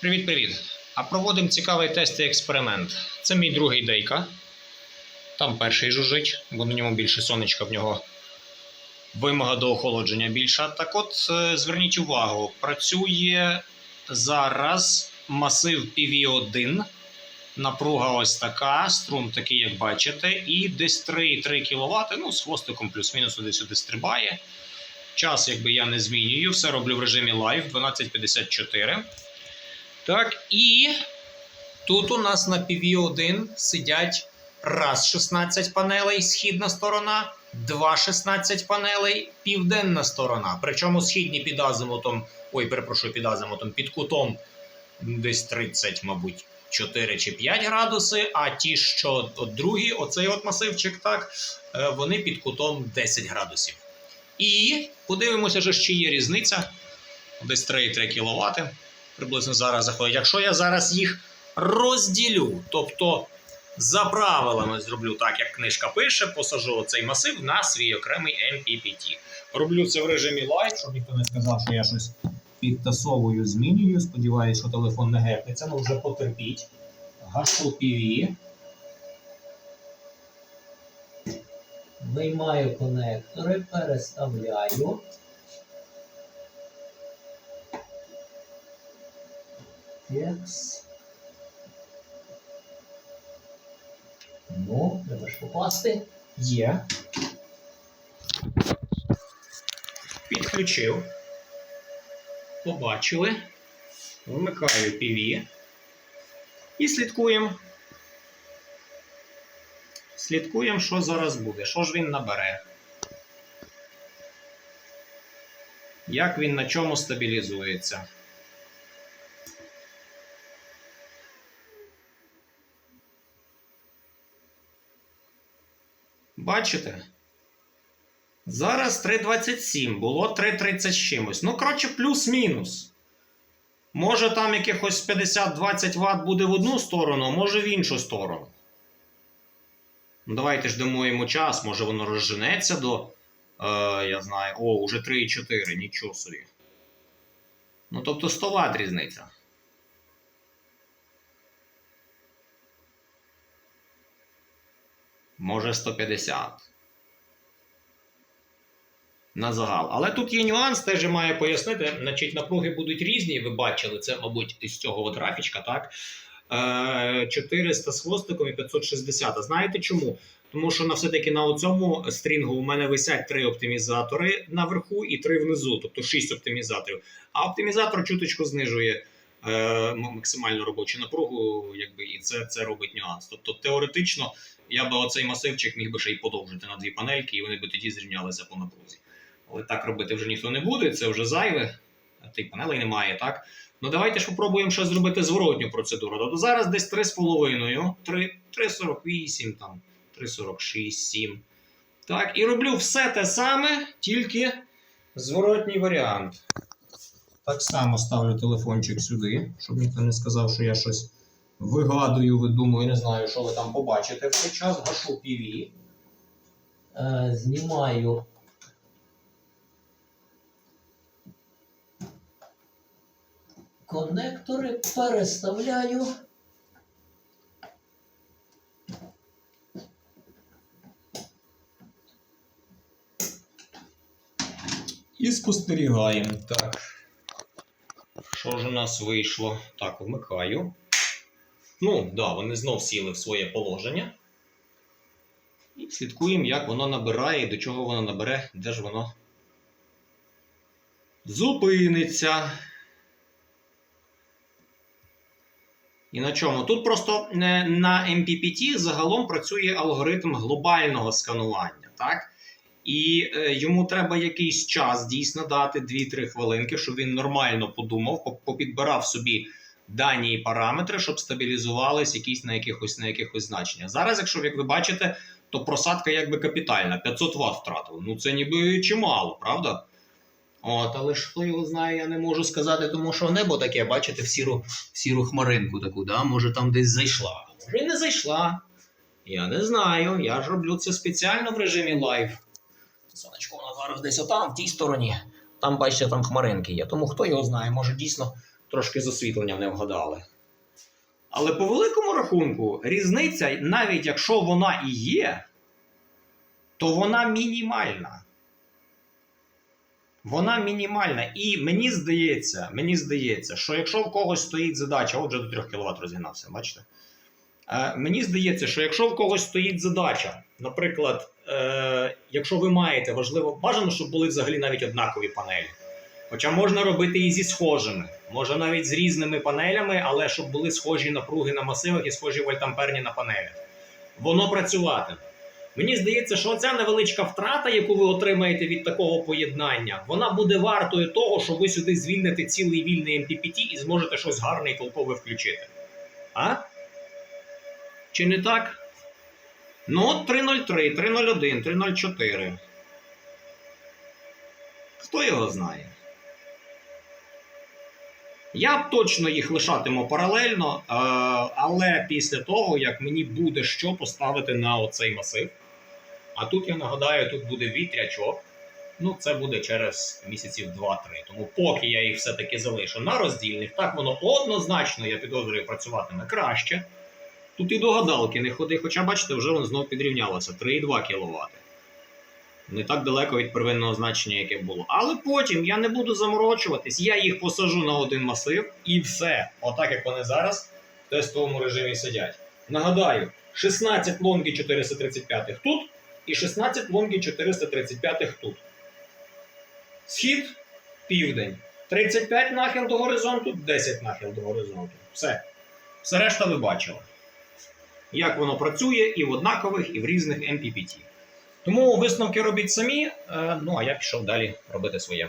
Привіт-привіт! А проводимо цікавий тест і експеримент. Це мій другий дейка. Там перший жужить, бо на ньому більше сонечка в нього вимога до охолодження більша. Так от, е, зверніть увагу, працює зараз масив PV1. Напруга ось така, струм такий, як бачите, і десь 3,3 кВт, ну, з хвостиком плюс-мінус сюди-сюди стрибає. Час, якби я не змінюю, все роблю в режимі Live 1254. Так, і тут у нас на PV1 сидять раз 16 панелей, східна сторона, два 16 панелей, південна сторона. Причому східні під азимутом, ой, перепрошую, під азимутом, під кутом десь 30, мабуть. 4 чи 5 градуси, а ті, що от другі, оцей от масивчик, так, е, вони під кутом 10 градусів. І подивимося, же, чи є різниця. Десь 3,3 кВт приблизно зараз заходить. Якщо я зараз їх розділю, тобто за правилами зроблю так, як книжка пише, посажу цей масив на свій окремий MPPT. Роблю це в режимі Live, щоб ніхто не сказав, що я щось підтасовую, змінюю. Сподіваюсь, що телефон не гепнеться, ну вже потерпіть. Гашу PV. Виймаю конектори, переставляю. Текс. Ну, треба ж попасти. Є. Підключив. Побачили. Вмикаю PV. І слідкуємо. Слідкуємо, що зараз буде. Що ж він набере. Як він на чому стабілізується. Бачите? Зараз 3,27, було 3,30 з чимось. Ну, коротше, плюс-мінус. Може, там якихось 50-20 Вт буде в одну сторону, а може в іншу сторону. Ну, давайте ж дамо йому час, може воно розженеться до. Е, я знаю, о, уже 3,4, нічого собі. Ну, тобто 100 Вт різниця. Може 150. На загал. Але тут є нюанс, теж я маю пояснити. Значить, напруги будуть різні. Ви бачили, це, мабуть, із цього от графічка, так? Е, 400 з хвостиком і 560. А знаєте чому? Тому що на все-таки на цьому стрінгу у мене висять три оптимізатори наверху і три внизу, тобто 6 оптимізаторів. А оптимізатор чуточку знижує е, максимальну робочу напругу, якби, і це, це робить нюанс. Тобто, теоретично, я би оцей масивчик міг би ще й подовжити на дві панельки, і вони би тоді зрівнялися по напрузі. Але так робити вже ніхто не буде, це вже зайве, тих панелей немає, так? Ну давайте ж попробуємо ще зробити зворотню процедуру. Тобто зараз десь 3,5, 3, 3,48, там, 3,46, 7. Так, і роблю все те саме, тільки зворотній варіант. Так само ставлю телефончик сюди, щоб ніхто не сказав, що я щось вигадую, видумую, не знаю, що ви там побачите в цей час. Гашу PV. Е, знімаю конектори, переставляю. І спостерігаємо. Так. Що ж у нас вийшло? Так, вмикаю. Ну, да, вони знов сіли в своє положення. І слідкуємо, як воно набирає і до чого воно набере, де ж воно зупиниться. І на чому? Тут просто е, на MPPT загалом працює алгоритм глобального сканування. так? І е, йому треба якийсь час дійсно дати 2-3 хвилинки, щоб він нормально подумав, попідбирав собі дані і параметри, щоб стабілізувались якісь на якихось на якихось значеннях. Зараз, якщо як ви бачите, то просадка якби капітальна, 500 Вт втратили. Ну це ніби чимало, правда? От, але ж хто його знає, я не можу сказати, тому що небо таке, бачите, в сіру, в сіру хмаринку таку, да? може там десь зайшла. Може і не зайшла. Я не знаю. Я ж роблю це спеціально в режимі лайв. Сонечко воно зараз десь отам, в тій стороні. Там, бачите, там хмаринки є. Тому хто його знає, може дійсно трошки з освітленням не вгадали. Але по великому рахунку, різниця, навіть якщо вона і є, то вона мінімальна. Вона мінімальна. І мені здається, мені здається, що якщо в когось стоїть задача, отже до 3 кВт розігнався, бачите? Е, мені здається, що якщо в когось стоїть задача, наприклад, е, якщо ви маєте важливо, бажано, щоб були взагалі навіть однакові панелі. Хоча можна робити і зі схожими, може навіть з різними панелями, але щоб були схожі напруги на масивах і схожі вольтамперні на панелях. Воно працюватиме. Мені здається, що ця невеличка втрата, яку ви отримаєте від такого поєднання, вона буде вартою того, що ви сюди звільните цілий вільний MPPT і зможете щось гарне і толкове включити. А? Чи не так? Ну, от 303, 301, 304. Хто його знає? Я точно їх лишатиму паралельно, е, але після того, як мені буде що поставити на оцей масив. А тут я нагадаю, тут буде вітрячок. Ну, це буде через місяців 2-3. Тому поки я їх все-таки залишу на роздільних, так воно однозначно, я підозрюю, працюватиме краще. Тут і до гадалки не ходи, хоча, бачите, вже воно знову підрівнялося 3,2 кВт. Не так далеко від первинного значення, яке було. Але потім я не буду заморочуватись, я їх посажу на один масив і все. Отак як вони зараз в тестовому режимі сидять. Нагадаю, 16 лонгі 435 тут і 16 лонгі 435 тут. Схід південь. 35 нахил до горизонту, 10 нахил до горизонту. Все. Все решта ви бачили. Як воно працює і в однакових, і в різних MPPT. Тому висновки робіть самі. е, Ну а я пішов далі робити своє.